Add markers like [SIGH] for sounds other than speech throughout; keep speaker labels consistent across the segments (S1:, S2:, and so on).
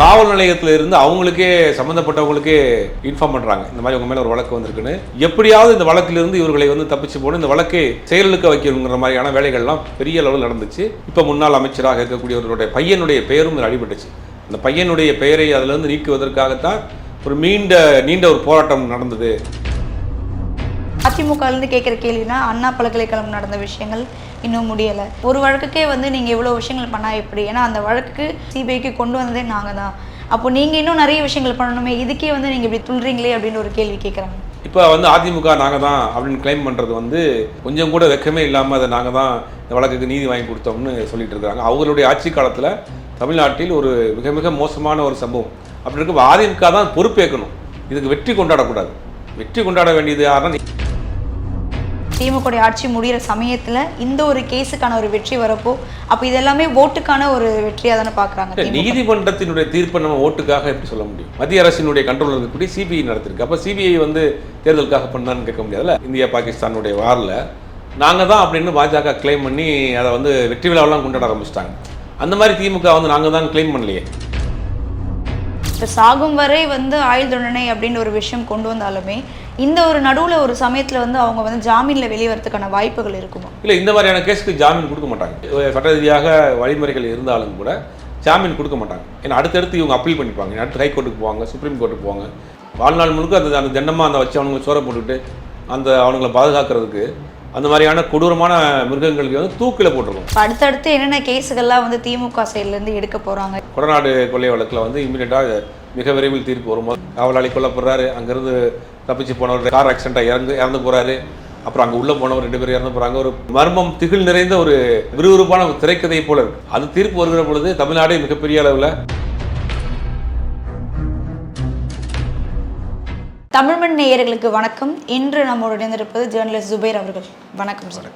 S1: காவல் நிலையத்தில் இருந்து அவங்களுக்கே சம்மந்தப்பட்டவங்களுக்கே இன்ஃபார்ம் பண்ணுறாங்க இந்த மாதிரி உங்கள் மேலே ஒரு வழக்கு வந்திருக்குன்னு. எப்படியாவது இந்த வழக்கிலிருந்து இவர்களை வந்து தப்பிச்சு போகணும். இந்த வழக்கை செயலுக்க வைக்கணுங்கிற மாதிரியான வேலைகள்லாம் பெரிய அளவில் நடந்துச்சு. இப்போ முன்னாள் அமைச்சராக இருக்கக்கூடியவர்களுடைய பையனுடைய பெயரும் இதில் அடிபட்டுச்சு. அந்த பையனுடைய பெயரை அதிலிருந்து நீக்குவதற்காகத்தான் ஒரு நீண்ட நீண்ட ஒரு போராட்டம் நடந்தது.
S2: அதிமுகலேருந்து கேட்குற கேள்வினா அண்ணா பல்கலைக்கழகம் நடந்த விஷயங்கள் இன்னும் முடியலை. ஒரு வழக்குக்கே வந்து நீங்கள் இவ்வளோ விஷயங்கள் பண்ணால் எப்படி? ஏன்னா அந்த வழக்குக்கு சிபிஐக்கு கொண்டு வந்ததே நாங்கள் தான். அப்போ நீங்கள் இன்னும் நிறைய விஷயங்கள் பண்ணணுமே இதுக்கே வந்து நீங்கள் இப்படி துள்றீங்களே அப்படின்னு ஒரு கேள்வி கேட்குறாங்க.
S1: இப்போ வந்து அதிமுக நாங்கள் தான் அப்படின்னு கிளைம் பண்ணுறது வந்து கொஞ்சம் கூட வெக்கமே இல்லாமல் அதை நாங்கள் தான் இந்த வழக்குக்கு நீதி வாங்கி கொடுத்தோம்னு சொல்லிட்டு இருக்காங்க அவங்களுடைய ஆட்சி காலத்தில் தமிழ்நாட்டில் ஒரு மிக மிக மோசமான ஒரு சம்பவம். அப்படி இருக்க அதிமுக தான் பொறுப்பேற்கணும். இதுக்கு வெற்றி கொண்டாடக்கூடாது. வெற்றி கொண்டாட வேண்டியது யாருன்னா
S2: திமுக ஆட்சி முடிகிற சமயத்தில் இந்த ஒரு கேஸுக்கான ஒரு வெற்றி வரப்போ அப்போ இதெல்லாமே ஓட்டுக்கான ஒரு வெற்றியாக தானே பார்க்குறாங்க
S1: நீதிமன்றத்தினுடைய தீர்ப்பை நம்ம ஓட்டுக்காக எப்படி சொல்ல முடியும்? மத்திய அரசினுடைய கண்ட்ரோல் இருக்கக்கூடிய சிபிஐ நடத்திருக்கு. அப்போ சிபிஐ வந்து தேர்தலுக்காக பண்ணான்னு கேட்க முடியாதுல்ல? இந்தியா பாகிஸ்தானுடைய வாரில். நாங்கள் தான் அப்படின்னு பாஜக கிளைம் பண்ணி அதை வந்து வெற்றி விழாவெல்லாம் கொண்டாட ஆரம்பிச்சிட்டாங்க. அந்த மாதிரி திமுக வந்து நாங்கள் தான் கிளைம் பண்ணலையே.
S2: இப்போ சாகும் வரை வந்து ஆயுள் தண்டனை அப்படின்னு ஒரு விஷயம் கொண்டு வந்தாலுமே இந்த ஒரு நடுவில் ஒரு சமயத்தில் வந்து அவங்க வந்து ஜாமீனில் வெளியே வரதுக்கான வாய்ப்புகள் இருக்குமா?
S1: இல்லை இந்த மாதிரியான கேஸுக்கு ஜாமீன் கொடுக்க மாட்டாங்க. சட்ட ரீதியாக வழிமுறைகள் இருந்தாலும் கூட ஜாமீன் கொடுக்க மாட்டாங்க. ஏன்னா அடுத்தடுத்து இவங்க அப்பீல் பண்ணிப்பாங்க. அடுத்து ஹைகோர்ட்டுக்கு போவாங்க சுப்ரீம் கோர்ட்டுக்கு போவாங்க. வாழ்நாள் முழுக்க அந்த அந்த தண்டமாக அந்த வச்சு அவனுங்களை சோற போட்டுக்கிட்டு அந்த அவனுங்களை பாதுகாக்கிறதுக்கு அந்த மாதிரியான கொடூரமான மிருகங்களுக்கு வந்து தூக்கில் போட்டிருக்கோம்.
S2: அடுத்தடுத்து என்னென்ன கேஸுகள்லாம் வந்து திமுக சைட்லேருந்து எடுக்க போகிறாங்க
S1: கொடநாடு கொள்ளை வழக்கில் வந்து இமீடியட்டாக மிக விரைவில் தீர்ப்பு வரும் காவலாளி கொல்லப்படுறாரு அங்கேருந்து தப்பிச்சு போனவர் கார் ஆக்சிடென்ட்டாக இறந்து இறந்து போகிறாரு அப்புறம் அங்கே உள்ளே போனவர் ரெண்டு பேரும் இறந்து போகிறாங்க ஒரு மர்மம் திகில் நிறைந்த ஒரு விறுவிறுப்பான ஒரு திரைக்கதை போல இருக்கு. அது தீர்ப்பு வருகிற பொழுது தமிழ்நாடே மிகப்பெரிய அளவில்
S2: தமிழ்மண் நேயர்களுக்கு வணக்கம். இன்று நம்மோடு இணைந்திருப்பது ஜேர்னலிஸ்ட் ஜுபைர் அவர்கள். வணக்கம் சார்.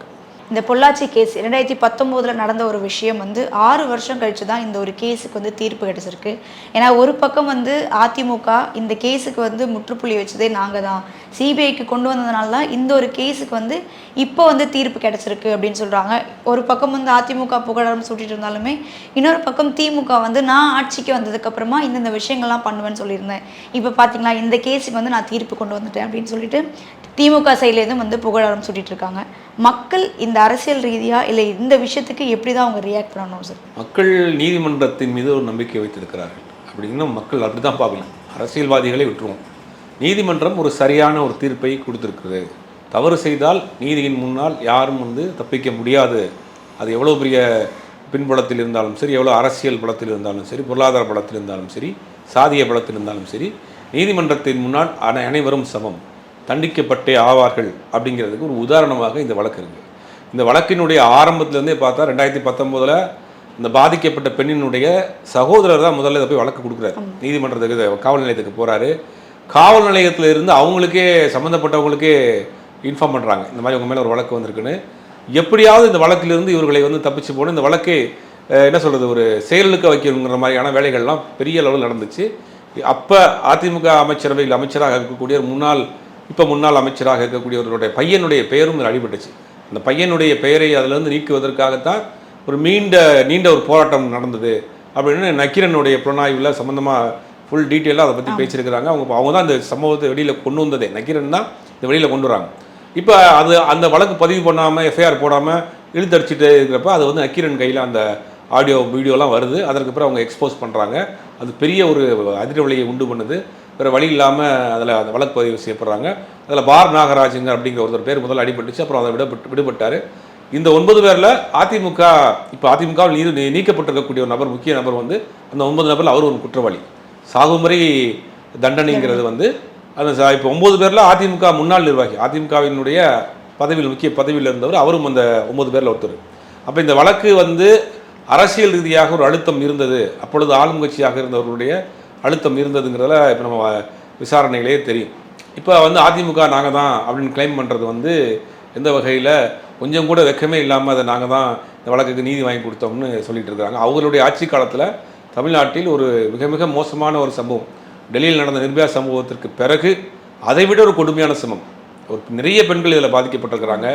S2: இந்த பொள்ளாச்சி கேஸ் ரெண்டாயிரத்தி பத்தொம்போதில் நடந்த ஒரு விஷயம் வந்து ஆறு வருஷம் கழிச்சு தான் இந்த ஒரு கேஸுக்கு வந்து தீர்ப்பு கிடச்சிருக்கு. ஏன்னா ஒரு பக்கம் வந்து அதிமுக இந்த கேஸுக்கு வந்து முற்றுப்புள்ளி வச்சதே நாங்கள் தான் சிபிஐக்கு கொண்டு வந்ததுனால தான் இந்த ஒரு கேஸுக்கு வந்து இப்போ வந்து தீர்ப்பு கிடச்சிருக்கு அப்படின்னு சொல்கிறாங்க ஒரு பக்கம் வந்து அதிமுக புகழாரம் சுட்டிட்டு இருந்தாலுமே இன்னொரு பக்கம் திமுக வந்து நான் ஆட்சிக்கு வந்ததுக்கப்புறமா இந்தந்த விஷயங்கள்லாம் பண்ணுவேன்னு சொல்லியிருந்தேன். இப்போ பார்த்தீங்களா இந்த கேஸுக்கு வந்து நான் தீர்ப்பு கொண்டு வந்துட்டேன் அப்படின்னு சொல்லிட்டு திமுக சைட்லேருந்தும் வந்து புகழாரம் சூட்டிட்டு இருக்காங்க மக்கள் இந்த அரசியல் ரீதியாக இல்லை இந்த விஷயத்துக்கு எப்படி தான் அவங்க ரியாக்ட் பண்ணணும் சார்
S1: மக்கள் நீதிமன்றத்தின் மீது ஒரு நம்பிக்கை வைத்திருக்கிறார்கள். அப்படின்னு மக்கள் அப்படி தான் பார்க்கணும் அரசியல்வாதிகளை விட்டுருவோம். நீதிமன்றம் ஒரு சரியான ஒரு தீர்ப்பை கொடுத்துருக்குது தவறு செய்தால் நீதியின் முன்னால் யாரும் வந்து தப்பிக்க முடியாது. அது எவ்வளோ பெரிய பின்புலத்தில் இருந்தாலும் சரி எவ்வளோ அரசியல் பலத்தில் இருந்தாலும் சரி பொருளாதார பலத்தில் இருந்தாலும் சரி சாதிய பலத்தில் இருந்தாலும் சரி நீதிமன்றத்தின் முன்னால் அனை அனைவரும் சமம். தண்டிக்கப்பட்டே ஆவார்கள் அப்படிங்கிறதுக்கு ஒரு உதாரணமாக இந்த வழக்கு இருக்குது இந்த வழக்கினுடைய ஆரம்பத்திலேருந்தே பார்த்தா ரெண்டாயிரத்தி பத்தொம்போதில் இந்த பாதிக்கப்பட்ட பெண்ணினுடைய சகோதரர் தான் முதல்ல இதை போய் வழக்கு கொடுக்குறாரு. நீதிமன்றத்துக்கு காவல் நிலையத்துக்கு போகிறாரு காவல் நிலையத்தில் இருந்து அவங்களுக்கே சம்மந்தப்பட்டவங்களுக்கே இன்ஃபார்ம் பண்ணுறாங்க இந்த மாதிரி உங்கள் மேலே ஒரு வழக்கு வந்திருக்குன்னு. எப்படியாவது இந்த வழக்கிலிருந்து இவர்களை வந்து தப்பிச்சு போகணும். இந்த வழக்கை என்ன சொல்கிறது ஒரு செயலுக்க வைக்கணுங்கிற மாதிரியான வேலைகள்லாம் பெரிய அளவில் நடந்துச்சு. அப்போ அதிமுக அமைச்சரவையில் அமைச்சராக இருக்கக்கூடிய முன்னாள் இப்போ முன்னாள் அமைச்சராக இருக்கக்கூடியவர்களுடைய பையனுடைய பெயரும் இதில் அடிபட்டுச்சு. அந்த பையனுடைய பெயரை அதிலிருந்து நீக்குவதற்காகத்தான் ஒரு நீண்ட நீண்ட ஒரு போராட்டம் நடந்தது அப்படின்னு நக்கீரனுடைய புலனாய்வில் சம்மந்தமாக ஃபுல் டீட்டெயிலாக அதை பற்றி பேசியிருக்கிறாங்க. அவங்க அவங்க தான் இந்த சம்பவத்தை வெளியில் கொண்டு வந்ததே. நக்கீரன் தான் இந்த வெளியில் கொண்டு வராங்க. இப்போ அது அந்த வழக்கு பதிவு பண்ணாமல் எஃப்ஐஆர் போடாமல் இழுத்தடிச்சிட்டு இருக்கிறப்ப அது வந்து நக்கீரன் கையில் அந்த ஆடியோ வீடியோலாம் வருது. அதற்கு பிறகு அவங்க எக்ஸ்போஸ் பண்ணுறாங்க அது பெரிய ஒரு அதிர்வலையை உண்டு பண்ணுது. வேறு வழி இல்லாமல் அதில் அந்த வழக்கு பதிவு செய்யப்படுறாங்க. அதில் பார் நாகராஜுங்க அப்படிங்கிற ஒருத்தர் பேர் முதல்ல அடிபட்டுச்சு அப்புறம் அதை விடப்பட்டு விடுபட்டார். இந்த ஒன்பது பேரில் அதிமுக இப்போ அதிமுகவில் நீ- நீக்கப்பட்டிருக்கக்கூடிய ஒரு நபர் முக்கிய நபர் வந்து அந்த ஒன்பது நபரில் அவர் ஒரு குற்றவாளி. சாகுமுறை தண்டனைங்கிறது வந்து அந்த இப்போ ஒன்பது பேரில் அதிமுக முன்னாள் நிர்வாகி அதிமுகவினுடைய பதவியில் முக்கிய பதவியில் இருந்தவர் அவரும் அந்த ஒன்பது பேரில் ஒருத்தர். அப்போ இந்த வழக்கு வந்து அரசியல் ரீதியாக ஒரு அழுத்தம் இருந்தது. அப்பொழுது ஆளும் கட்சியாக இருந்தவர்களுடைய அழுத்தம் இருந்ததுங்கிறதுல இப்போ நம்ம விசாரணைகளே தெரியும். இப்போ வந்து அதிமுக நாங்கள் தான் அப்படின்னு கிளைம் பண்ணுறது வந்து எந்த வகையில் கொஞ்சம் கூட வெக்கமே இல்லாமல் அதை நாங்கள் தான் இந்த வழக்குக்கு நீதி வாங்கி கொடுத்தோம்னு சொல்லிட்டு இருக்கிறாங்க. அவங்களுடைய ஆட்சி காலத்தில் தமிழ்நாட்டில் ஒரு மிக மிக மோசமான ஒரு சம்பவம். டெல்லியில் நடந்த நிர்பயா சம்பவத்திற்கு பிறகு அதை விட ஒரு கொடுமையான சம்பவம். ஒரு நிறைய பெண்கள் இதில் பாதிக்கப்பட்டிருக்கிறாங்க.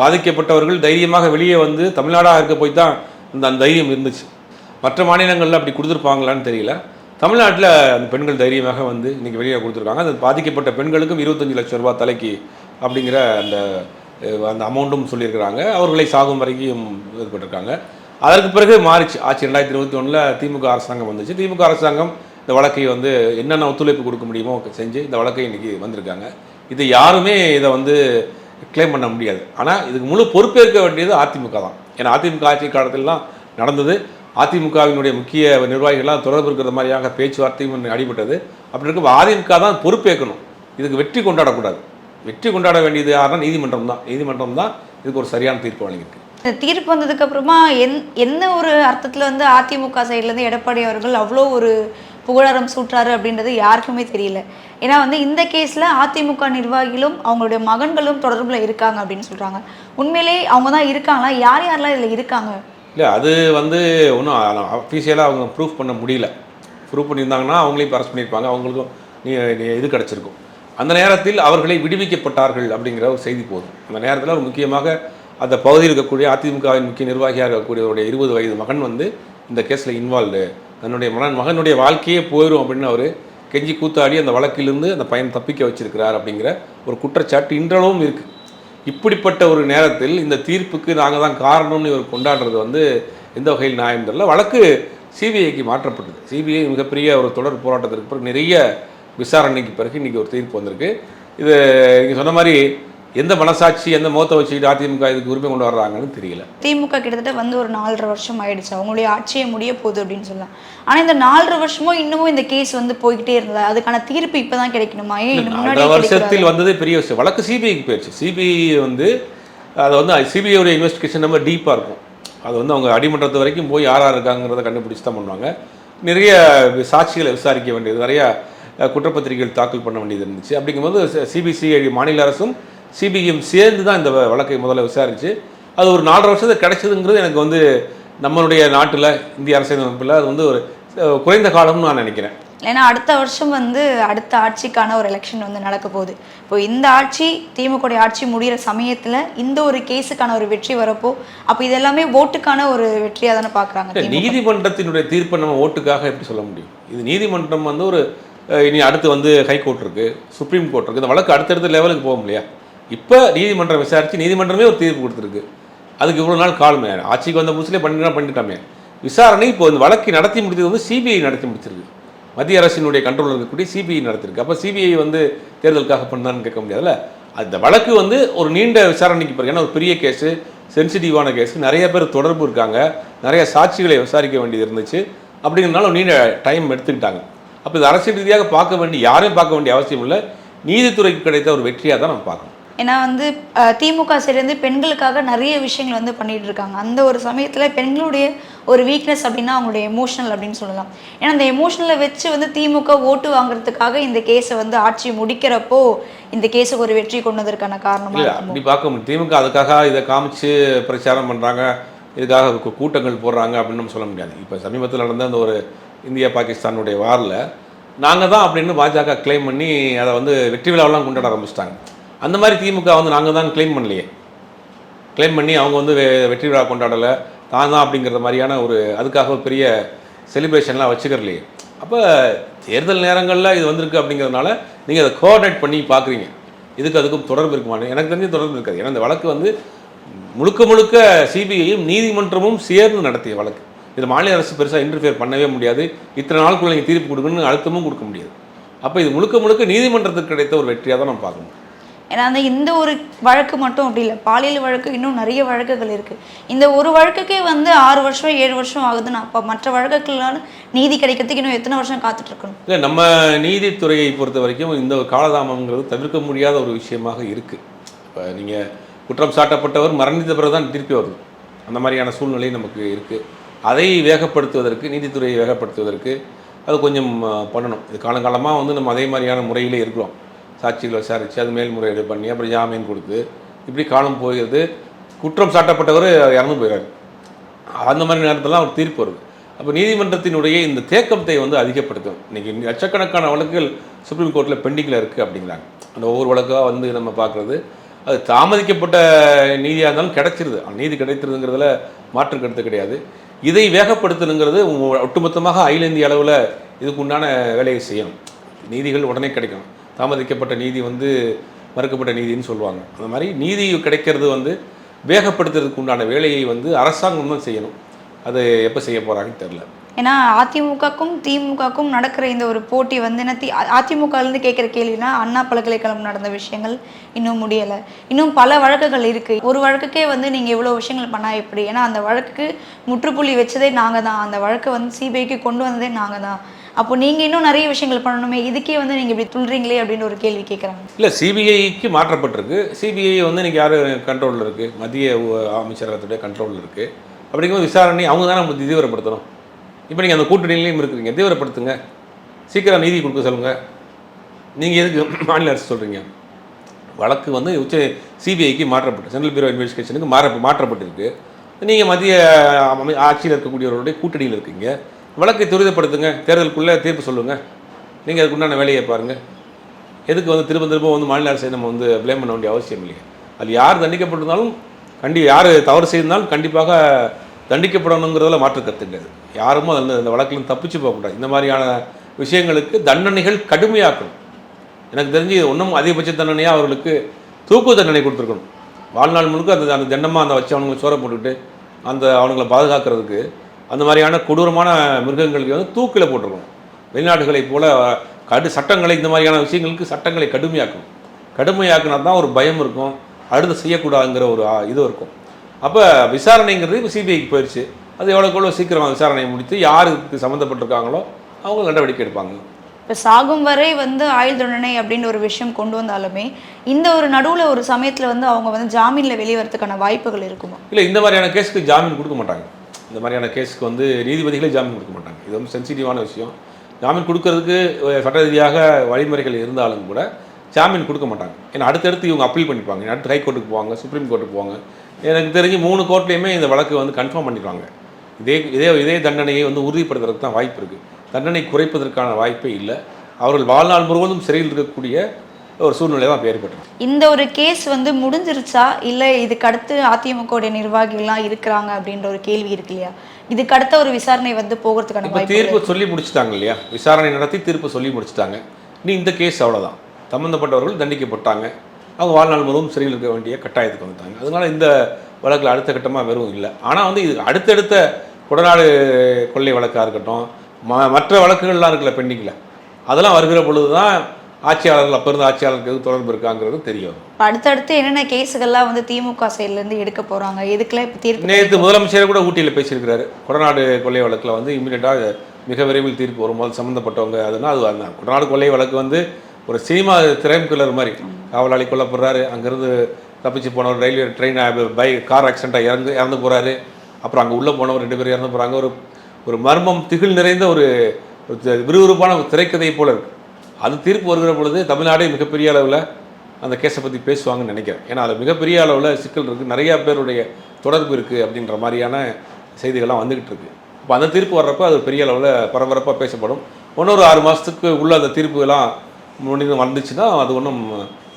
S1: பாதிக்கப்பட்டவர்கள் தைரியமாக வெளியே வந்து தமிழ்நாடாக இருக்க போய் தான் இந்த அந்த தைரியம் இருந்துச்சு. மற்ற மாநிலங்களில் அப்படி கொடுத்துருப்பாங்களான்னு தெரியல. தமிழ்நாட்டில் அந்த பெண்கள் தைரியமாக வந்து இன்றைக்கி வெளியே கொடுத்துருக்காங்க. அந்த பாதிக்கப்பட்ட பெண்களுக்கும் இருபத்தஞ்சு லட்சம் ரூபாய் தலைக்கு அப்படிங்கிற அந்த அந்த அமௌண்ட்டும் சொல்லியிருக்கிறாங்க. அவர்களை சாகும் வரைக்கும் இது பண்ணிருக்காங்க அதற்கு பிறகு மாறிச்சு. ஆட்சி ரெண்டாயிரத்தி இருபத்தி ஒன்றில் திமுக அரசாங்கம் வந்துச்சு. திமுக அரசாங்கம் இந்த வழக்கை வந்து என்னென்ன ஒத்துழைப்பு கொடுக்க முடியுமோ செஞ்சு இந்த வழக்கை இன்றைக்கி வந்திருக்காங்க. இது யாருமே இதை வந்து க்ளைம் பண்ண முடியாது. ஆனால் இதுக்கு முழு பொறுப்பேற்க வேண்டியது அதிமுக தான். ஏன்னா அதிமுக ஆட்சி காலத்திலலாம் நடந்தது. அதிமுகவினுடைய முக்கிய நிர்வாகிகள்லாம் தொடர்பு இருக்கிற மாதிரியாக பேச்சுவார்த்தையும் அடிபட்டது. அப்படி இருக்க அதிமுக தான் பொறுப்பேற்கணும். இதுக்கு வெற்றி கொண்டாடக்கூடாது. வெற்றி கொண்டாட வேண்டியது யாருன்னா நீதிமன்றம் தான். நீதிமன்றம் தான் இதுக்கு ஒரு சரியான தீர்ப்பு வழங்கியிருக்கு.
S2: இந்த தீர்ப்பு வந்ததுக்கு அப்புறமா என் என்ன ஒரு அர்த்தத்தில் வந்து அதிமுக சைட்லேருந்து எடப்பாடி அவர்கள் அவ்வளோ ஒரு புகழாரம் சூட்டுறாரு அப்படின்றது யாருக்குமே தெரியல. ஏன்னா வந்து இந்த கேஸில் அதிமுக நிர்வாகிகளும் அவங்களுடைய மகன்களும் தொடர்பில் இருக்காங்க அப்படின்னு சொல்கிறாங்க உண்மையிலே அவங்க தான் இருக்காங்களா? யார் யாரெல்லாம் இதில் இருக்காங்க?
S1: இல்லை அது வந்து ஒன்றும் அஃபீஷியலாக அவங்க ப்ரூஃப் பண்ண முடியல. ப்ரூஃப் பண்ணியிருந்தாங்கன்னா அவங்களையும் இப்போ அரெஸ்ட் பண்ணியிருப்பாங்க. அவங்களுக்கும் நீ நீ இது கிடச்சிருக்கும். அந்த நேரத்தில் அவர்களை விடுவிக்கப்பட்டார்கள் அப்படிங்கிற ஒரு செய்தி போதும். அந்த நேரத்தில் ஒரு முக்கியமாக அந்த பகுதியில் இருக்கக்கூடிய அதிமுகவின் முக்கிய நிர்வாகியாக இருக்கக்கூடியவருடைய இருபது வயது மகன் வந்து இந்த கேஸில் இன்வால்வ்டு தன்னுடைய மகன் மகனுடைய வாழ்க்கையே போயிடும் அப்படின்னு அவர் கெஞ்சி கூத்தாடி அந்த வழக்கிலிருந்து அந்த பையன் தப்பிக்க வச்சிருக்கிறார் அப்படிங்கிற ஒரு குற்றச்சாட்டு இன்றளவும் இருக்குது இப்படிப்பட்ட ஒரு நேரத்தில் இந்த தீர்ப்புக்கு நாங்கள் தான் காரணம்னு இவர் கொண்டாடுறது வந்து எந்த வகையில் நியாயம் தெரியல. வழக்கு சிபிஐக்கு மாற்றப்பட்டது. சிபிஐ மிகப்பெரிய ஒரு தொடர் போராட்டத்திற்கு பிறகு நிறைய விசாரணைக்கு பிறகு இன்றைக்கி ஒரு தீர்ப்பு வந்திருக்கு. இது நீங்கள் சொன்ன மாதிரி எந்த மனசாட்சி எந்த முகத்தை வச்சுக்கிட்டு அதிமுக இதுக்கு உரிமை கொண்டு வர்றாங்கன்னு தெரியல
S2: திமுக கிட்டத்தட்ட வந்து ஒரு நாலரை வருஷம் ஆயிடுச்சு அவங்களுடைய ஆட்சியே முடிய போகுது அப்படின்னு சொல்லலாம் ஆனால் இந்த நாலரை வருஷமும் இன்னமும் இந்த கேஸ் வந்து போய்கிட்டே இருந்ததா அதுக்கான தீர்ப்பு இப்போ தான் கிடைக்கணுமா ஏன்
S1: நாலரை? வருஷத்தில் வந்ததே பெரிய விஷயம் வழக்கு சிபிஐக்கு போயிடுச்சு சிபிஐ வந்து அது வந்து சிபிஐயோட இன்வெஸ்டிகேஷன் ரொம்ப டீப்பாக இருக்கும் அது வந்து அவங்க அடிமன்றத்து வரைக்கும் போய் யார் யார் இருக்காங்கிறத கண்டுபிடிச்சு தான் பண்ணுவாங்க நிறைய சாட்சிகளை விசாரிக்க வேண்டியது நிறைய குற்றப்பத்திரிகைகள் தாக்கல் பண்ண வேண்டியது இருந்துச்சு அப்படிங்கும்போது சிபிசிஐ மாநில அரசும் சிபிஐயும் சேர்ந்து தான் இந்த வழக்கை முதல்ல விசாரிச்சு. அது ஒரு நாலரை வருஷத்துக்கு கிடைச்சதுங்கிறது எனக்கு வந்து நம்மளுடைய நாட்டில் இந்திய அரசியலமைப்பில் அது வந்து ஒரு குறைந்த காலம்னு நான் நினைக்கிறேன்.
S2: ஏன்னா அடுத்த வருஷம் வந்து அடுத்த ஆட்சிக்கான ஒரு எலெக்ஷன் வந்து நடக்க போகுது. இப்போ இந்த ஆட்சி திமுக ஆட்சி முடிகிற சமயத்தில் இந்த ஒரு கேஸுக்கான ஒரு வெற்றி வரப்போ அப்போ இது எல்லாமே ஓட்டுக்கான ஒரு வெற்றியாக தானே பார்க்குறாங்க
S1: நீதிமன்றத்தினுடைய தீர்ப்பை நம்ம ஓட்டுக்காக எப்படி சொல்ல முடியும்? இது நீதிமன்றம் வந்து ஒரு இனி அடுத்து வந்து ஹைகோர்ட் இருக்கு சுப்ரீம் கோர்ட் இருக்கு. இந்த வழக்கு அடுத்தடுத்த லெவலுக்கு போகும் இல்லையா இப்போ நீதிமன்றம் விசாரித்து நீதிமன்றமே ஒரு தீர்ப்பு கொடுத்துருக்கு. அதுக்கு இவ்வளோ நாள் காலமே ஆட்சிக்கு வந்த புதுசுலேயே பண்ணிட்டா பண்ணிட்டாமே. விசாரணை இப்போ இந்த வழக்கை நடத்தி முடித்தது வந்து சிபிஐ நடத்தி முடிச்சிருக்கு. மத்திய அரசினுடைய கண்ட்ரோல் இருக்கக்கூடிய சிபிஐ நடத்திருக்கு. அப்போ சிபிஐ வந்து தேர்தலுக்காக பண்ணான்னு கேட்க முடியாதுல்ல? அந்த வழக்கு வந்து ஒரு நீண்ட விசாரணைக்கு பிறகு ஏன்னா ஒரு பெரிய கேஸு சென்சிட்டிவான கேஸ் நிறைய பேர் தொடர்பு இருக்காங்க. நிறைய சாட்சிகளை விசாரிக்க வேண்டியது இருந்துச்சு. அப்படிங்கிறனால நீண்ட டைம் எடுத்துக்கிட்டாங்க. அப்போ இது அரசியல் ரீதியாக பார்க்க வேண்டிய யாரையும் பார்க்க வேண்டிய அவசியம் இல்லை. நீதித்துறைக்கு கிடைத்த ஒரு வெற்றியாக தான் நம்ம பார்க்கணும்.
S2: ஏன்னா வந்து திமுக சைடுலேருந்து பெண்களுக்காக நிறைய விஷயங்கள் வந்து பண்ணிட்டு இருக்காங்க. அந்த ஒரு சமயத்தில் பெண்களுடைய ஒரு வீக்னஸ் அப்படின்னா அவங்களுடைய எமோஷனல் அப்படின்னு சொல்லலாம். ஏன்னா அந்த எமோஷனலை வச்சு வந்து திமுக ஓட்டு வாங்குறதுக்காக இந்த கேஸை வந்து ஆட்சி முடிக்கிறப்போ இந்த கேஸுக்கு ஒரு வெற்றி கொண்டதற்கான காரணமாக
S1: இல்லை
S2: இருக்குமோ?
S1: அப்படி பார்க்க முடியும் திமுக அதுக்காக இதை காமிச்சு பிரச்சாரம் பண்ணுறாங்க இதுக்காக கூட்டங்கள் போடுறாங்க அப்படின்னு நம்ம சொல்ல முடியாது. இப்போ சமீபத்தில் நடந்த அந்த ஒரு இந்தியா பாகிஸ்தானுடைய வாரில் நாங்கள் தான் அப்படின்னு பாஜக க்ளைம் பண்ணி அதை வந்து வெற்றி விழாவெல்லாம் கொண்டாட ஆரம்பிச்சிட்டாங்க. அந்த மாதிரி திமுக வந்து நாங்கள் தான் கிளைம் பண்ணலையே. க்ளைம் பண்ணி அவங்க வந்து வெ- வெற்றி விழா கொண்டாடலை. தான் தான் அப்படிங்கிற மாதிரியான ஒரு அதுக்காக ஒரு பெரிய செலிப்ரேஷன்லாம் வச்சுக்கிறலையே. அப்போ தேர்தல் நேரங்களில் இது வந்திருக்கு அப்படிங்கிறதுனால நீங்கள் அதை கோஆர்டினேட் பண்ணி பார்க்குறீங்க இதுக்கு அதுக்கும் தொடர்பு இருக்குமானு எனக்கு தெரிஞ்சு தொடர்பு இருக்காது. ஏன்னா இந்த வழக்கு வந்து முழுக்க முழுக்க சிபிஐயும் நீதிமன்றமும் சேர்ந்து நடத்திய வழக்கு. இது மாநில அரசு பெருசாக இன்டர்ஃபியர் பண்ணவே முடியாது. இத்தனை நாளுக்குள்ள நீங்கள் தீர்ப்பு கொடுக்கணும்னு அழுத்தமும் கொடுக்க முடியாது. அப்போ இது முழுக்க முழுக்க நீதிமன்றத்துக்கு கிடைத்த ஒரு வெற்றியாக தான் நம்ம பார்க்கணும்.
S2: ஏன்னா அந்த இந்த ஒரு வழக்கு மட்டும் அப்படி இல்லை. பாலியல் வழக்கு இன்னும் நிறைய வழக்குகள் இருக்குது இந்த ஒரு வழக்குக்கே வந்து ஆறு வருஷம் ஏழு வருஷம் ஆகுதுன்னா அப்போ மற்ற வழக்குகளால் நீதி கிடைக்கிறதுக்கு இன்னும் எத்தனை வருஷம் காத்துட்ருக்கணும்
S1: இல்லை நம்ம நீதித்துறையை பொறுத்த வரைக்கும் இந்த காலதாமங்கிறது தவிர்க்க முடியாத ஒரு விஷயமாக இருக்குது இப்போ நீங்கள் குற்றம் சாட்டப்பட்டவர் மரணித்த பிறகு தான் திருப்பி வருது. அந்த மாதிரியான சூழ்நிலை நமக்கு இருக்குது அதை வேகப்படுத்துவதற்கு நீதித்துறையை வேகப்படுத்துவதற்கு அது கொஞ்சம் பண்ணணும். இது காலங்காலமாக வந்து நம்ம அதே மாதிரியான முறையிலே இருக்கிறோம். சாட்சிகளை விசாரித்து அது மேல்முறையீடு பண்ணி அப்புறம் ஜாமீன் கொடுத்து இப்படி காலம் போகிறது. குற்றம் சாட்டப்பட்டவர் இறந்து போயிறாரு. அந்த மாதிரி நேரத்திலாம் ஒரு தீர்ப்பு வருது. அப்போ நீதிமன்றத்தினுடைய இந்த தேக்கத்தை வந்து அதிகப்படுத்தும். இன்றைக்கி லட்சக்கணக்கான வழக்குகள் சுப்ரீம் கோர்ட்டில் பெண்டிங்கில் இருக்குது அப்படிங்கிறாங்க. அந்த ஒவ்வொரு வழக்காக வந்து நம்ம பார்க்குறது. அது தாமதிக்கப்பட்ட நீதியாக இருந்தாலும் கிடைச்சிருது. நீதி கிடைத்திருதுங்கிறதுல மாற்று கருத்து கிடையாது. இதை வேகப்படுத்தணுங்கிறது ஒட்டுமொத்தமாக அகில இந்திய அளவில் இதுக்கு உண்டான வேலையை செய்யணும். நீதிகள் உடனே கிடைக்கணும். தாமதிக்கப்பட்ட நீதி வந்து மறுக்கப்பட்ட நீதின்னு சொல்லுவாங்க. அந்த மாதிரி நீதி கிடைக்கிறது வந்து வேகப்படுத்துறதுக்கு உண்டான வேலையை வந்து அரசாங்கம் தான் செய்யணும். அது எப்போ செய்ய போகிறாங்கன்னு தெரில
S2: ஏன்னா அதிமுகக்கும் திமுகக்கும் நடக்கிற இந்த ஒரு போட்டி வந்து என்ன தி அதிமுகலேருந்து கேட்குற கேள்வினா அண்ணா பல்கலைக்கழகம் நடந்த விஷயங்கள் இன்னும் முடியலை. இன்னும் பல வழக்குகள் இருக்குது ஒரு வழக்குக்கே வந்து நீங்கள் இவ்வளோ விஷயங்கள் பண்ணால் எப்படி? ஏன்னா அந்த வழக்குக்கு முற்றுப்புள்ளி வச்சதே நாங்கள் தான். அந்த வழக்கை வந்து சிபிஐக்கு கொண்டு வந்ததே நாங்கள் தான். அப்போ நீங்கள் இன்னும் நிறைய விஷயங்கள் பண்ணணுமே இதுக்கே வந்து நீங்கள் இப்படி துள்றீங்களே அப்படின்னு ஒரு கேள்வி கேட்குறாங்க
S1: இல்லை சிபிஐக்கு மாற்றப்பட்டிருக்கு. சிபிஐ வந்து இன்றைக்கி யார் கண்ட்ரோலில் இருக்குது மத்திய உ- அமைச்சரகத்துடைய கண்ட்ரோலில் இருக்குது அப்படிங்கும்போது விசாரணை அவங்க தான் நம்ம தீவிரப்படுத்தணும் இப்போ நீங்கள் அந்த கூட்டணியிலையும் இருக்கிறீங்க. தீவிரப்படுத்துங்க சீக்கிரம் நீதி கொடுக்க சொல்லுங்கள் நீங்கள் எதுக்கு [CLEARS THROAT] மாநில அரசு சொல்கிறீங்க வழக்கு வந்து உச்ச சிபிஐக்கு மாற்றப்பட்டு சென்ட்ரல் பியூரோ இன்வெஸ்டிகேஷனுக்கு மாற மாற்றப்பட்டிருக்கு. நீங்கள் மத்திய ஆட்சியில் இருக்கக்கூடியவர்களுடைய கூட்டணியில் இருக்கீங்க. வழக்கை துரிதப்படுத்துங்க தேர்தலுக்குள்ளே தீர்ப்பு சொல்லுங்கள் நீங்கள் அதுக்கு உண்டான வேலையை பாருங்கள் எதுக்கு வந்து திரும்ப திரும்ப வந்து மாநில அரசை நம்ம வந்து ப்ளேம் பண்ண வேண்டிய அவசியம் இல்லையா? அது யார் தண்டிக்கப்பட்டிருந்தாலும் கண்டி யார் தவறு செய்திருந்தாலும் கண்டிப்பாக தண்டிக்கப்படணுங்கிறதுல மாற்று கருத்து கிடையாது யாரும் அந்த அந்த வழக்கிலும் தப்பிச்சு போகக்கூடாது இந்த மாதிரியான விஷயங்களுக்கு தண்டனைகள் கடுமையாக்கணும். எனக்கு தெரிஞ்சு ஒன்றும் அதிகபட்ச தண்டனையாக அவர்களுக்கு தூக்கு தண்டனை கொடுத்துருக்கணும். வாழ்நாள் முழுக்க அந்த அந்த தண்டமாக அந்த வச்சு அவனுங்களை சோற போட்டுக்கிட்டு அந்த அவனுங்களை பாதுகாக்கிறதுக்கு அந்த மாதிரியான கொடூரமான மிருகங்களுக்கு வந்து தூக்கில் போட்டிருக்கணும். வெளிநாடுகளைப் போல கடு சட்டங்களை இந்த மாதிரியான விஷயங்களுக்கு சட்டங்களை கடுமையாக்கணும் கடுமையாக்கினா தான் ஒரு பயம் இருக்கும். அடுத்து செய்யக்கூடாதுங்கிற ஒரு இது இருக்கும். அப்போ விசாரணைங்கிறது இப்போ சிபிஐக்கு போயிடுச்சு அது எவ்வளோக்கு எவ்வளோ சீக்கிரமாக விசாரணையை முடித்து யாருக்கு சம்மந்தப்பட்டிருக்காங்களோ அவங்க நடவடிக்கை எடுப்பாங்க.
S2: இப்போ சாகும் வரை வந்து ஆயுள் தண்டனை அப்படின்னு ஒரு விஷயம் கொண்டு வந்தாலுமே இந்த ஒரு நடுவில் ஒரு சமயத்தில் வந்து அவங்க வந்து ஜாமீனில் வெளியே வரதுக்கான வாய்ப்புகள் இருக்குமா?
S1: இல்லை இந்த மாதிரியான கேஸுக்கு ஜாமீன் கொடுக்க மாட்டாங்க. இந்த மாதிரியான கேஸுக்கு வந்து நீதிபதிகளே ஜாமீன் கொடுக்க மாட்டாங்க. இது வந்து சென்சிட்டிவான விஷயம். ஜாமீன் கொடுக்கறதுக்கு சட்ட ரீதியாக வழிமுறைகள் இருந்தாலும் கூட ஜாமீன் கொடுக்க மாட்டாங்க. ஏன்னா அடுத்தடுத்து இவங்க அப்பீல் பண்ணிப்பாங்க. அடுத்து ஹைகோர்ட்டுக்கு போவாங்க சுப்ரீம் கோர்ட்டுக்கு போவாங்க. எனக்கு தெரிஞ்சு மூணு கோர்ட்லேயுமே இந்த வழக்கு வந்து கன்ஃபார்ம் பண்ணிடுவாங்க இதே இதே இதே தண்டனையை வந்து உறுதிப்படுத்துறதுக்கு தான் வாய்ப்பு இருக்குது தண்டனை குறைப்பதற்கான வாய்ப்பே இல்லை. அவர்கள் வாழ்நாள் முழுவதும் சிறையில் இருக்கக்கூடிய ஒரு சூழ்நிலை தான் ஏற்பட்டிருக்கு
S2: இந்த ஒரு கேஸ் வந்து முடிஞ்சிருச்சா? இல்லை இதுக்கு அடுத்து அதிமுகவுடைய நிர்வாகிகள்லாம் இருக்கிறாங்க அப்படின்ற ஒரு கேள்வி இருக்கு இல்லையா? இதுக்கு அடுத்த ஒரு விசாரணை வந்து போகிறதுக்கான
S1: தீர்ப்பு சொல்லி முடிச்சிட்டாங்க இல்லையா? விசாரணை நடத்தி தீர்ப்பு சொல்லி முடிச்சிட்டாங்க. நீ இந்த கேஸ் அவ்வளோதான் சம்மந்தப்பட்டவர்கள் தண்டிக்கப்பட்டாங்க. அவங்க வாழ்நாள் முழுவதும் சிறையில் இருக்க வேண்டிய கட்டாயத்துக்கு வந்துட்டாங்க. அதனால இந்த வழக்கில் அடுத்த கட்டமாக வெறும் இல்லை. ஆனால் வந்து இது அடுத்தடுத்த கொடநாடு கொள்ளை வழக்காக இருக்கட்டும் ம மற்ற வழக்குகள்லாம் இருக்குல்ல பெண்டிங்கில் அதெல்லாம் வருகிற பொழுது தான் ஆட்சியாளர்கள் அப்போ இருந்த ஆட்சியாளருக்கு தொடர்பு இருக்காங்கிறது தெரியும்.
S2: அடுத்தடுத்து என்னென்ன கேஸுகள்லாம் வந்து திமுக சைட்லேருந்து எடுக்க போகிறாங்க எதுக்கெல்லாம் இப்போ தீர்ப்பு
S1: நேற்று முதலமைச்சர் கூட ஊட்டியில் பேசியிருக்கிறாரு. கொடநாடு கொள்ளை வழக்கில் வந்து இமீடியட்டாக மிக விரைவில் தீர்ப்பு வரும்போது சம்மந்தப்பட்டவங்க அதுனா அது அந்த கொடநாடு கொள்ளை வழக்கு வந்து ஒரு சினிமா திரைமுகலர் மாதிரி. காவலாளி கொல்லப்படுறாரு. அங்கேருந்து தப்பிச்சு போனவர் ரயில்வே ட்ரெயின் பை கார் ஆக்சிடெண்ட்டாக இறந்து இறந்து போகிறாரு அப்புறம் அங்கே உள்ளே போனவர் ரெண்டு பேரும் இறந்து போகிறாங்க ஒரு ஒரு மர்மம் திகில் நிறைந்த ஒரு விறுவிறுப்பான ஒரு திரைக்கதை போல இருக்கு. அது தீர்ப்பு வருகிற பொழுது தமிழ்நாடே மிகப்பெரிய அளவில் அந்த கேஸை பற்றி பேசுவாங்கன்னு நினைக்கிறேன். ஏன்னா அது மிகப்பெரிய அளவில் சிக்கல் இருக்குது நிறையா பேருடைய தொடர்பு இருக்குது அப்படின்ற மாதிரியான செய்திகள்லாம் வந்துக்கிட்டு இருக்குது இப்போ அந்த தீர்ப்பு வர்றப்போ அது பெரிய அளவில் பரபரப்பாக பேசப்படும். இன்னொரு ஆறு மாதத்துக்கு உள்ள அந்த தீர்ப்புகள்லாம் முடிந்து வந்துச்சுன்னா அது ஒன்றும்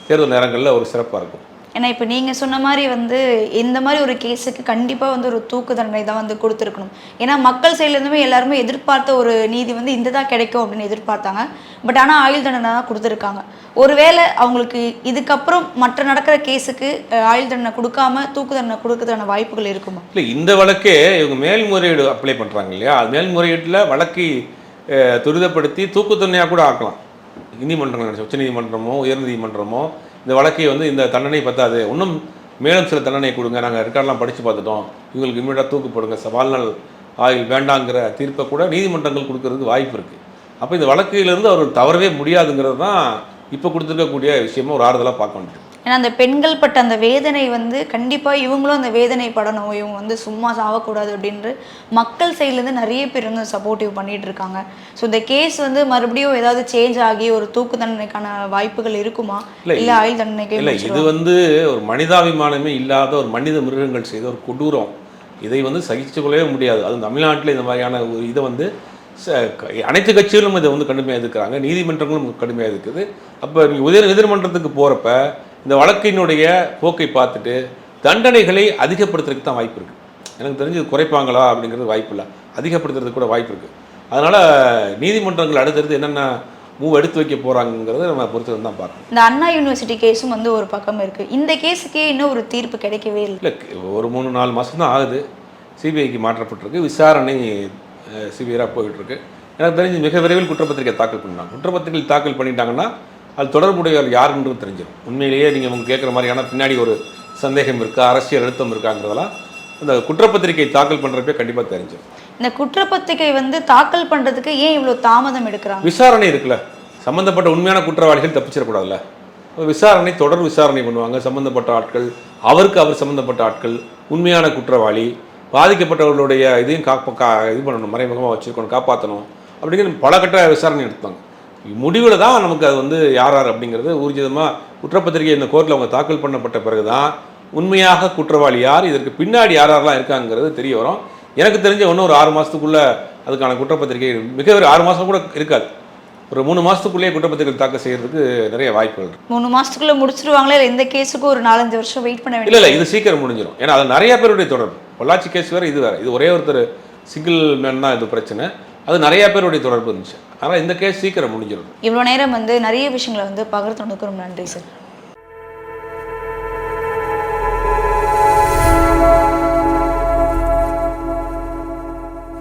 S1: தேர்தல் நேரங்களில் ஒரு சிறப்பாக இருக்கும்.
S2: ஏன்னா இப்போ நீங்கள் சொன்ன மாதிரி வந்து இந்த மாதிரி ஒரு கேஸுக்கு கண்டிப்பாக வந்து ஒரு தூக்கு தண்டனை தான் வந்து கொடுத்துருக்கணும். ஏன்னா மக்கள் சைட்லேருந்துமே எல்லாருமே எதிர்பார்த்த ஒரு நீதி வந்து இந்த தான் கிடைக்கும் அப்படின்னு எதிர்பார்த்தாங்க. பட் ஆனால் ஆயுள் தண்டனை தான் கொடுத்துருக்காங்க. ஒருவேளை அவங்களுக்கு இதுக்கப்புறம் மற்ற நடக்கிற கேஸுக்கு ஆயுள் தண்டனை கொடுக்காம தூக்கு தண்டனை கொடுக்கறதுக்கான வாய்ப்புகள் இருக்குமா?
S1: இல்லை இந்த வழக்கே இவங்க மேல்முறையீடு அப்ளை பண்ணுறாங்க இல்லையா? அது மேல்முறையீட்டில் வழக்கை துரிதப்படுத்தி தூக்கு தண்டனையாக கூட ஆக்கலாம். நீதிமன்றங்கள் நினைச்சு உச்சநீதிமன்றமோ உயர்நீதிமன்றமோ இந்த வழக்கை வந்து இந்த தண்டனை பத்தாது. இன்னும் மேலும் சில தண்டனை கொடுங்க. நாங்கள் ரெக்கார்டெலாம் படித்து பார்த்துட்டோம். இவங்களுக்கு இம்மீடியட்டாக தூக்கு போடுங்க. வாழ்நாள் ஆயுள் வேண்டாங்கிற தீர்ப்பை கூட நீதிமன்றங்கள் கொடுக்கறதுக்கு வாய்ப்பு இருக்குது அப்போ இந்த வழக்கிலிருந்து அவர் தவறவே முடியாதுங்கிறது தான் இப்போ கொடுத்துருக்கக்கூடிய விஷயமா ஒரு ஆறுதலாக பார்க்க வேண்டியது
S2: ஏன்னா அந்த பெண்கள் பட்ட அந்த வேதனை வந்து கண்டிப்பாக இவங்களும் அந்த வேதனை படணும் இவங்க வந்து சும்மா சாவக்கூடாது அப்படின்று மக்கள் சைட்லேருந்து நிறைய பேர் வந்து சப்போர்ட்டிவ் பண்ணிட்டு இருக்காங்க. ஸோ இந்த கேஸ் வந்து மறுபடியும் ஏதாவது சேஞ்ச் ஆகி ஒரு தூக்கு தண்டனைக்கான வாய்ப்புகள் இருக்குமா?
S1: இல்லை,
S2: ஆயுள் தண்டனைக்கே
S1: இல்லை இது வந்து ஒரு மனிதாபிமானமே இல்லாத ஒரு மனித மிருகங்கள் செய்த ஒரு கொடூரம். இதை வந்து சகிச்சு கொள்ளவே முடியாது. அதுவும் தமிழ்நாட்டில் இந்த மாதிரியான ஒரு இதை வந்து அனைத்து கட்சிகளும் இதை வந்து கடுமையாக எதிர்க்கிறாங்க. நீதிமன்றங்களும் கடுமையாக இருக்குது அப்போ நீங்கள் உயர் எதிர்மன்றத்துக்கு போகிறப்ப இந்த வழக்கினுடைய போக்கை பார்த்துட்டு தண்டனைகளை அதிகப்படுத்துறதுக்கு தான் வாய்ப்பு இருக்குது எனக்கு தெரிஞ்சு குறைப்பாங்களா அப்படிங்கிறது வாய்ப்பு இல்லை. அதிகப்படுத்துறதுக்கு கூட வாய்ப்பு இருக்குது அதனால் நீதிமன்றங்கள் அடுத்தடுத்து என்னென்ன மூவ் எடுத்து வைக்க போகிறாங்கிறத நம்ம பொறுத்து தான் பார்க்கணும்.
S2: இந்த அண்ணா யூனிவர்சிட்டி கேஸும் வந்து ஒரு பக்கம் இருக்கு. இந்த கேஸுக்கே இன்னும் ஒரு தீர்ப்பு கிடைக்கவே இல்லை.
S1: ஒரு மூணு நாலு மாதம் தான் ஆகுது. சிபிஐக்கு மாற்றப்பட்டிருக்கு. விசாரணை சிவியராக போயிட்டுருக்கு எனக்கு தெரிஞ்சு மிக விரைவில் குற்றப்பத்திரிக்கை தாக்கல் பண்ணாங்க குற்றப்பத்திரிகை தாக்கல் பண்ணிட்டாங்கன்னா அது தொடர்புடையவர் யாருன்றது தெரிஞ்சிடும். உண்மையிலேயே நீங்கள் அவங்க கேட்குற மாதிரியான பின்னாடி ஒரு சந்தேகம் இருக்கா அரசியல் அழுத்தம் இருக்காங்கிறதெல்லாம் இந்த குற்றப்பத்திரிக்கை தாக்கல் பண்ணுறப்பே கண்டிப்பாக தெரிஞ்சிடும்.
S2: இந்த குற்றப்பத்திரிகை வந்து தாக்கல் பண்றதுக்கு ஏன் இவ்வளவு தாமதம் எடுக்கிறாங்க?
S1: விசாரணை இருக்குல்ல. சம்மந்தப்பட்ட உண்மையான குற்றவாளிகள் தப்பிச்சிடக்கூடாதுல்ல. விசாரணை தொடர் விசாரணை பண்ணுவாங்க. சம்மந்தப்பட்ட ஆட்கள் அவருக்கு அவர் சம்மந்தப்பட்ட ஆட்கள் உண்மையான குற்றவாளி பாதிக்கப்பட்டவர்களுடைய இதையும் காப்ப கா இது பண்ணணும் மறைமுகமாக வச்சுருக்கணும் காப்பாற்றணும் அப்படிங்கிற பல கட்ட விசாரணை எடுத்தாங்க முடிவில் தான் நமக்கு அது வந்து யார் யார் அப்படிங்கிறது ஊர்ஜிதமாக குற்றப்பத்திரிகை இந்த கோர்ட்டில் அவங்க தாக்கல் பண்ணப்பட்ட பிறகு தான் உண்மையாக குற்றவாளி யார் இதற்கு பின்னாடி யார் யாரெல்லாம் இருக்காங்கிறது தெரிய வரும். எனக்கு தெரிஞ்ச இன்னும் ஒரு ஆறு மாதத்துக்குள்ளே அதுக்கான குற்றப்பத்திரிகை மிக ஒரு ஆறு மாதம் கூட இருக்காது. ஒரு மூணு மாதத்துக்குள்ளேயே குற்றப்பத்திரிகை தாக்கல் செய்யறதுக்கு நிறைய வாய்ப்புகள் இருக்கு.
S2: மூணு மாசத்துக்குள்ள முடிச்சிருவாங்களே இல்ல இந்த கேஸுக்கு ஒரு நாலஞ்சு வருஷம் வெயிட் பண்ண
S1: இல்லை
S2: வேண்டிய
S1: இல்லை இது சீக்கிரம் முடிஞ்சிடும் ஏன்னா அது நிறைய பேருடைய தொடர்பு. பொள்ளாச்சி கேஸ் வேறு இது வேறு. இது ஒரே ஒருத்தர் சிங்கிள் மேன் தான் இது பிரச்சனை. அது நிறைய பேருடைய தொடர்பு இருந்துச்சு. ஆனால் இந்த கேஸ் சீக்கிரம் முடிஞ்சிடும்
S2: இவ்வளோ நேரம் வந்து நிறைய விஷயங்களை வந்து பகிர்ந்து ரொம்ப நன்றி சார்